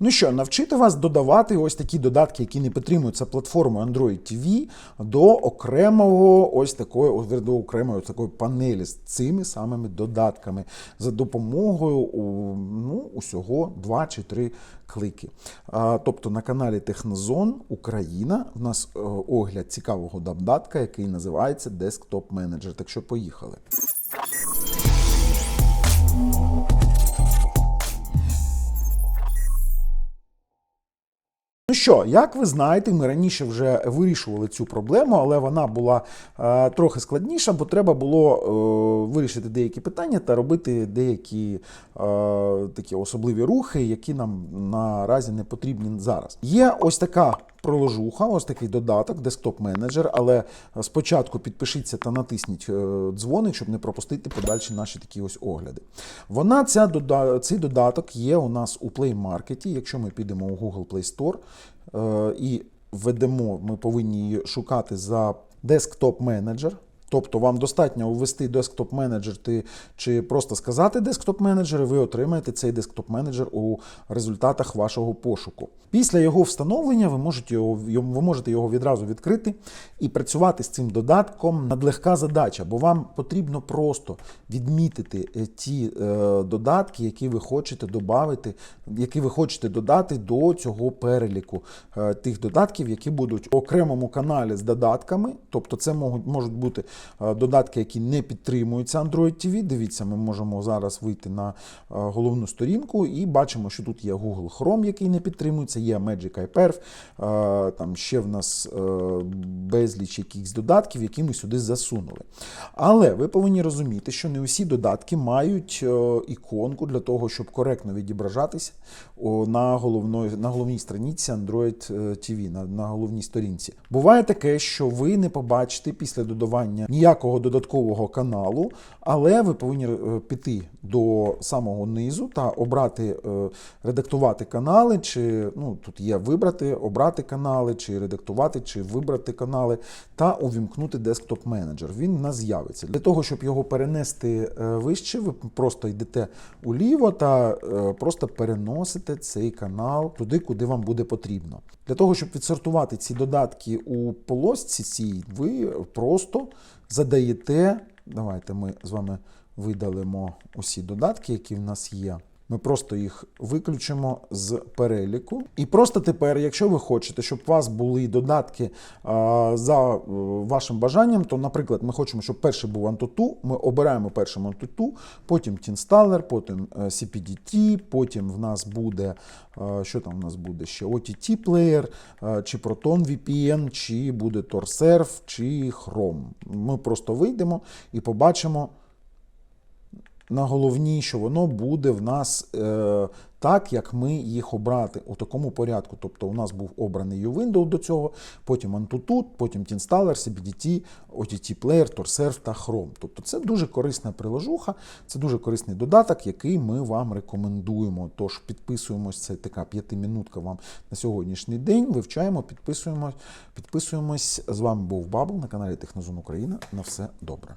Ну що, навчити вас додавати ось такі додатки, які не підтримуються платформою Android TV, до окремого ось такої до окремої ось такої панелі з цими самими додатками за допомогою ну, усього 2 чи 3 клики. Тобто на каналі Технозон Україна в нас е, огляд цікавого додатка, який називається Desktop Manager. Так що поїхали. Ну що, як ви знаєте, ми раніше вже вирішували цю проблему, але вона була е, трохи складніша, бо треба було е, вирішити деякі питання та робити деякі е, такі особливі рухи, які нам наразі не потрібні зараз. Є ось така проложуха, ось такий додаток, десктоп менеджер. Але спочатку підпишіться та натисніть е, дзвоник, щоб не пропустити подальші наші такі ось огляди. Вона ця цей додаток є у нас у Play Market. Якщо ми підемо у Google Play Store е, і введемо, ми повинні її шукати за Manager. Тобто вам достатньо ввести десктоп менеджер ти, чи просто сказати десктоп менеджер, і ви отримаєте цей десктоп менеджер у результатах вашого пошуку. Після його встановлення ви можете його, ви можете його відразу відкрити і працювати з цим додатком надлегка задача, бо вам потрібно просто відмітити е, ті е, додатки, які ви хочете додати, які ви хочете додати до цього переліку е, тих додатків, які будуть в окремому каналі з додатками. Тобто, це можуть, можуть бути додатки, які не підтримуються Android TV. Дивіться, ми можемо зараз вийти на е, головну сторінку і бачимо, що тут є Google Chrome, який не підтримується, є Magic iPerf, е, там ще в нас е, безліч якихось додатків, які ми сюди засунули. Але ви повинні розуміти, що не усі додатки мають е, іконку для того, щоб коректно відображатися на, головної, на головній страниці Android е, TV, на, на головній сторінці. Буває таке, що ви не побачите після додавання ніякого додаткового каналу, але ви повинні е, піти до самого низу та обрати, е, редактувати канали, чи ну тут є вибрати, обрати канали, чи редактувати, чи вибрати канали, та увімкнути десктоп менеджер. Він в нас з'явиться. Для того, щоб його перенести е, вище, ви просто йдете уліво та просто переносите цей канал туди, куди вам буде потрібно. Для того, щоб відсортувати ці додатки у полосці цій, ви просто задаєте. Давайте ми з вами видалимо усі додатки, які в нас є. Ми просто їх виключимо з переліку. І просто тепер, якщо ви хочете, щоб у вас були додатки а, за е, вашим бажанням, то, наприклад, ми хочемо, щоб перший був Antutu, ми обираємо першим Antutu, потім Tinstaller, потім е, CPDT, потім в нас буде, е, що там в нас буде ще, OTT е, чи Proton VPN, чи буде TorServe, чи Chrome. Ми просто вийдемо і побачимо на головній, що воно буде в нас е, так, як ми їх обрати у такому порядку. Тобто у нас був обраний U-Window до цього, потім Antutu, потім Tinstaller, CBDT, OTT Player, TorServe та Chrome. Тобто це дуже корисна приложуха, це дуже корисний додаток, який ми вам рекомендуємо. Тож підписуємось, це така п'ятимінутка вам на сьогоднішній день. Вивчаємо, підписуємось, підписуємось. З вами був Бабл на каналі Технозон Україна. На все добре.